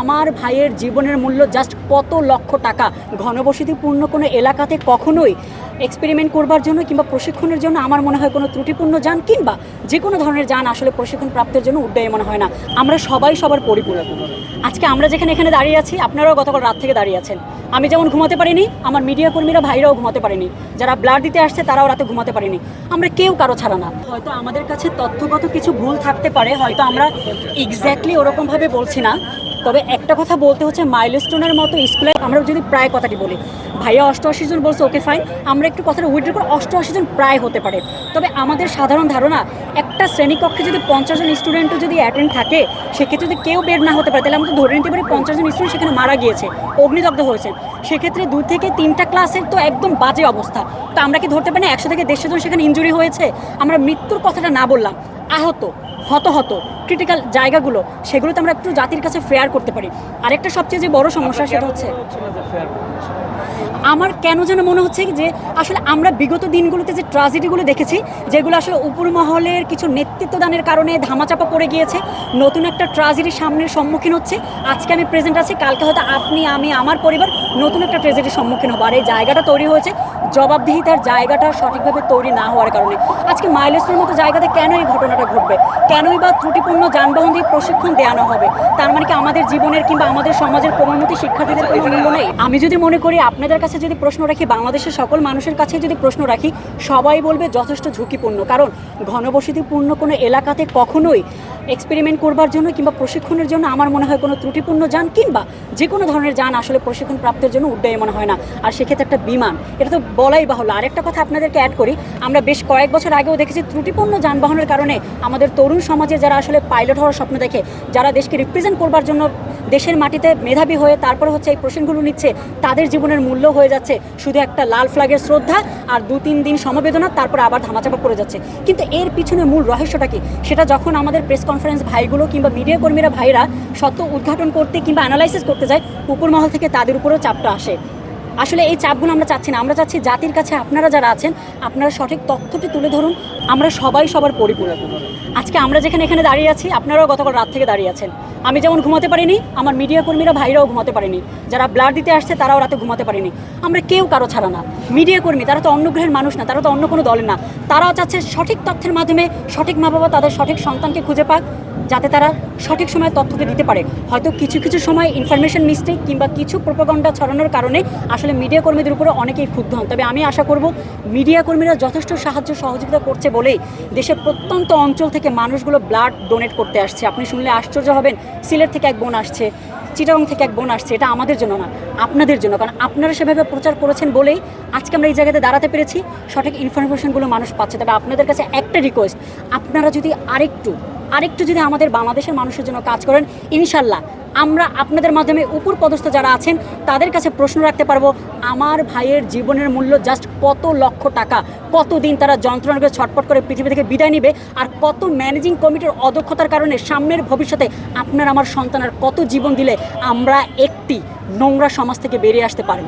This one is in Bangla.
আমার ভাইয়ের জীবনের মূল্য জাস্ট কত লক্ষ টাকা? ঘনবসতিপূর্ণ কোনো এলাকাতে কখনোই এক্সপেরিমেন্ট করবার জন্য কিংবা প্রশিক্ষণের জন্য আমার মনে হয় কোনো ত্রুটিপূর্ণ যান কিংবা যে কোনো ধরনের যান আসলে প্রশিক্ষণ প্রাপ্তের জন্য উড্ডয় মনে হয় না। আমরা সবাই সবার পরিপূরক। আজকে আমরা যেখানে এখানে দাঁড়িয়ে আছি, আপনারাও গতকাল রাত থেকে দাঁড়িয়ে আছেন। আমি যেমন ঘুমাতে পারিনি, আমার মিডিয়া কর্মীরা ভাইরাও ঘুমাতে পারেনি। যারা ব্লাড দিতে আসছে, তারাও রাতে ঘুমাতে পারেনি। আমরা কেউ কারও ছাড়া না। হয়তো আমাদের কাছে তথ্যগত কিছু ভুল থাকতে পারে, হয়তো আমরা এক্স্যাক্টলি ওরকমভাবে বলছি না তবে একটা কথা বলতে হচ্ছে মাইলস্টোনের মতো স্কুলে আমরা যদি প্রায় কথাটি বলি। ভাইয়া অষ্টআশি জন বলছে ওকে ফাইন আমরা একটু কথাটা উইড্র করে অষ্টআশি জন প্রায় হতে পারে। তবে আমাদের সাধারণ ধারণা, একটা শ্রেণীকক্ষে যদি পঞ্চাশ জন স্টুডেন্টও যদি অ্যাটেন্ড থাকে, সেক্ষেত্রে যদি কেউ বের না হতে পারে, তাহলে আমরা ধরে নিতে পারি পঞ্চাশ জন স্টুডেন্ট সেখানে মারা গিয়েছে, অগ্নিদগ্ধ হয়েছে। সেক্ষেত্রে দু থেকে তিনটা ক্লাসের তো একদম বাজে অবস্থা। তো আমরা কি ধরতে পারি না, একশো থেকে দেড়শো জন সেখানে ইঞ্জুরি হয়েছে? আমরা মৃত্যুর কথাটা না বললাম। আহত হত ক্রিটিক্যাল জায়গাগুলো সেগুলোতে আমরা একটু জাতির কাছে ফেয়ার করতে পারি। আরেকটা সবচেয়ে যে বড় সমস্যা সেটা হচ্ছে আমার কেন যেন মনে হচ্ছে যে আসলে আমরা বিগত দিনগুলোতে যে ট্রাজেডিগুলো দেখেছি যেগুলো আসলে উপর মহলের কিছু নেতৃত্বদানের কারণে ধামাচাপা পড়ে গিয়েছে নতুন একটা ট্রাজেডির সামনের সম্মুখীন হচ্ছে। আজকে আমি প্রেজেন্ট আছি কালকে হয়তো আপনি আমি আমার পরিবার নতুন একটা ট্রেজেডির সম্মুখীন হব। আর এই জায়গাটা তৈরি হয়েছে জবাবদিহিতার জায়গাটা সঠিকভাবে তৈরি না হওয়ার কারণে। আজকে মাইলস্টোনের মতো জায়গাতে কেন এই ঘটনাটা ঘটবে? কেনই বা ত্রুটিপূর্ণ যানবাহন দিয়ে প্রশিক্ষণ দেওয়ানো হবে। তার মানে কি আমাদের জীবনের কিংবা আমাদের সমাজের কোমলমতি শিক্ষার্থীদের কোনো মূল্য নেই? আমি যদি মনে করি আপনাদের কাছে যদি প্রশ্ন রাখি বাংলাদেশের সকল মানুষের কাছে যদি প্রশ্ন রাখি সবাই বলবে যথেষ্ট ঝুঁকিপূর্ণ। কারণ ঘনবসতিপূর্ণ কোনো এলাকাতে কখনোই এক্সপেরিমেন্ট করবার জন্য কিংবা প্রশিক্ষণের জন্য আমার মনে হয় কোনো ত্রুটিপূর্ণ যান কিংবা যে কোনো ধরনের যান আসলে প্রশিক্ষণ প্রাপ্তের জন্য উড্ডয়মান হয় না। আর সেক্ষেত্রে একটা বিমান এটা তো বলাই বাহুল্য। আরেকটা কথা আপনাদেরকে অ্যাড করি আমরা বেশ কয়েক বছর আগেও দেখেছি ত্রুটিপূর্ণ যানবাহনের কারণে আমাদের তরুণ সমাজে যারা আসলে পাইলট হওয়ার স্বপ্ন দেখে, যারা দেশকে রিপ্রেজেন্ট করবার জন্য দেশের মাটিতে মেধাবী হয়ে তারপরে হচ্ছে এই প্রশ্নগুলো নিচ্ছে, তাদের জীবনের মূল্য হয়ে যাচ্ছে। শুধু একটা লাল ফ্ল্যাগের শ্রদ্ধা আর দু তিন দিন সমবেদনা, তারপর আবার ধামাচাপা পড়ে যাচ্ছে। কিন্তু এর পিছনে মূল রহস্যটা কি? সেটা যখন আমাদের প্রেস কনফারেন্স ভাইগুলো কিংবা মিডিয়া কর্মীরা ভাইরা সত্য উদ্ঘাটন করতে কিংবা অ্যানালাইসিস করতে যায় উপর মহল থেকে তাদের উপরেও চাপটা আসে। আসলে এই চাপগুলো আমরা চাচ্ছি না। আমরা চাচ্ছি জাতির কাছে আপনারা যারা আছেন, আপনারা সঠিক তথ্যটি তুলে ধরুন, আমরা সবাই সবার পরিপূরক। আজকে আমরা যেখানে এখানে দাঁড়িয়ে আছি, আপনারাও গতকাল রাত থেকে দাঁড়িয়ে আছেন। আমি যেমন ঘুমাতে পারিনি, আমার মিডিয়া কর্মীরা, ভাইরাও ঘুমাতে পারেনি। যারা ব্লাড দিতে আসছে, তারাও রাতে ঘুমাতে পারেনি। আমরা কেউ কারও ছাড়া না। মিডিয়া কর্মী, তারা তো অন্য গ্রহের মানুষ না, তারা তো অন্য কোনো দলের না। তারাও চাচ্ছে সঠিক তথ্যের মাধ্যমে সঠিক মা বাবা তাদের সঠিক সন্তানকে খুঁজে পাক, যাতে তারা সঠিক সময়ে তথ্যকে দিতে পারে। হয়তো কিছু কিছু সময় ইনফরমেশন মিস্টেক কিংবা কিছু প্রোপাগন্ডা ছড়ানোর কারণে আসলে মিডিয়া কর্মীদের উপরে অনেকেই ক্ষুব্ধ হন। তবে আমি আশা করব মিডিয়া কর্মীরা যথেষ্ট সাহায্য, সহযোগিতা করছে বলেই দেশের প্রত্যন্ত অঞ্চল থেকে মানুষগুলো ব্লাড ডোনেট করতে আসছে। আপনি শুনলে আশ্চর্য হবেন সিলেট থেকে এক বোন আসছে, চিটাগং থেকে এক বোন আসছে, এটা আমাদের জন্য না, আপনাদের জন্য, কারণ আপনারা সেভাবে প্রচার করেছেন বলেই আজকে আমরা এই জায়গাতে দাঁড়াতে পেরেছি, সঠিক ইনফরমেশনগুলো মানুষ পাচ্ছে। তবে আপনাদের কাছে একটা রিকোয়েস্ট আপনারা যদি আরেকটু আরেকটু যদি আমাদের বাংলাদেশের মানুষের জন্য কাজ করেন, ইনশাল্লাহ আমরা আপনাদের মাধ্যমে উপর পদস্থ যারা আছেন, তাদের কাছে প্রশ্ন রাখতে পারব, আমার ভাইয়ের জীবনের মূল্য জাস্ট কত লক্ষ টাকা? কত দিন তারা যন্ত্রণা করে ছটপট করে পৃথিবী থেকে বিদায় নেবে? আর কত ম্যানেজিং কমিটির অদক্ষতার কারণে সামনের ভবিষ্যতে আপনার আমার সন্তানের কত জীবন দিলে আমরা একটি নোংরা সমাজ থেকে বেরিয়ে আসতে পারব?